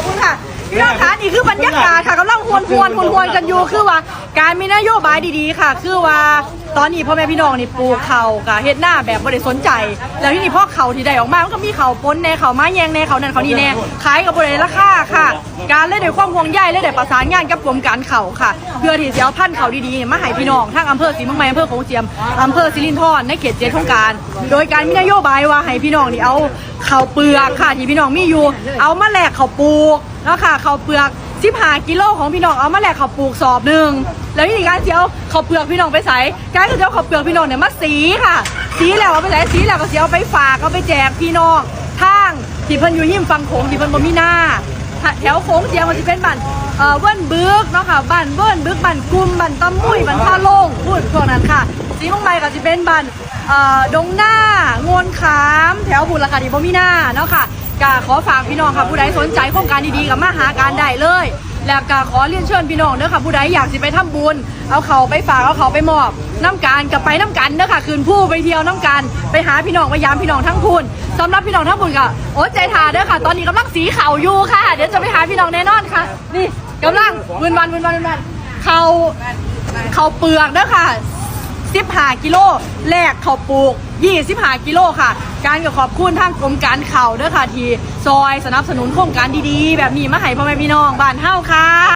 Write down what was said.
ขอบคุณค่ะพี่น้องคะนี่คือบรรยากาศ ควนหวนหวนหวนกันอยู่คือว่า การมีนโยบายดีๆค่ะ คือว่าตอนนี้พ่อแม่พี่น้องนี่ปลูกเขากับเฮ็ดหน้าแบบบ่ได้สนใจ แล้วที่นี่พ่อเขาที่ได้ออกมามันก็มีเขาปนแน่เขาไม้แยงแน่เขานั่นเขานี่แน่ขายกับบ่ได้ราคาค่ะ การเล่นด้วยความห่วงใยเล่นด้วยประสานงานกับกรมการเขาค่ะ เพื่อที่จะเอาพันธุ์เขาดีๆมาให้พี่น้องทั้งอำเภอศรีเมืองใหม่อำเภอโขงเจียมอำเภอสิรินธรในเขตเจ็ดของการ โดยการมีนโยบายว่าให้พี่น้องนี่เอาเขาเปลือกค่ะที่พี่น้องมีอยู่ เอามาแลกข้าปลูกแล้วค่ะเขาเปลือก 15กิโลของพี่น้องเอามาแลกข้าปลูกสอบหนึ่งแล้ววิธีการเจียวข้าเปลือกพี่น้องไปใส่การก็จะเอาข้าเปลือกพี่น้องเนี่ยมาสีค่ะ สีแล้วเอาไปใส่สีแล้วก็เสียเอาไปฝากเอาไปแจกพี่น้องทางที่เพิ่นอยู่หิมฟังโขงที่เพิ่นบ่มีหน้าแถวโค้งเจียมมันจะเป็นบ้านเอ่อเวิ้นบึกเนาะค่ะบ้านเวิ้นบึกบ้านกุมบ้านตำมุยบ้านท่าโล่งพูดพวกนั้นค่ะสีมองใหม่ก็จะเป็นบ้านเอ่อดงหน้างวนขาม แถวบุรีรัมย์ที่บ่มีหน้าเนาะค่ะ ก็ขอฝากพี่น้องค่ะผู้ใดสนใจโครงการดีๆกับมาหาการได้เลย แล้วก็ขอเรียนเชิญพี่น้องเด้อค่ะผู้ใดอยากสิไปทำบุญ เอาเขาไปฝากเอาเขาไปมอบน้ำการกับไปน้ำกันเด้อค่ะคืนผู้ไปเที่ยวน้ำกันไปหาพี่น้องไปยามพี่น้องทั้งพูนสำหรับพี่น้องทั้งพูนก็โอ้ใจทาเด้อค่ะ ตอนนี้กำลังสีเขาอยู่ค่ะ เดี๋ยวจะไปหาพี่น้องแน่นอนค่ะ นี่กำลังวืนวันวืนวันวืนวันเขาเขาเปลือกเด้อค่ะ 15กิโลแลกข้าปลูก 25 กิโลค่ะ การก็ขอบคุณทางกรมการข่าวเด้อค่ะทีซอยสนับสนุนโครงการดีๆ แบบนี้มาให้พ่อแม่พี่น้องบ้านเฮาค่ะ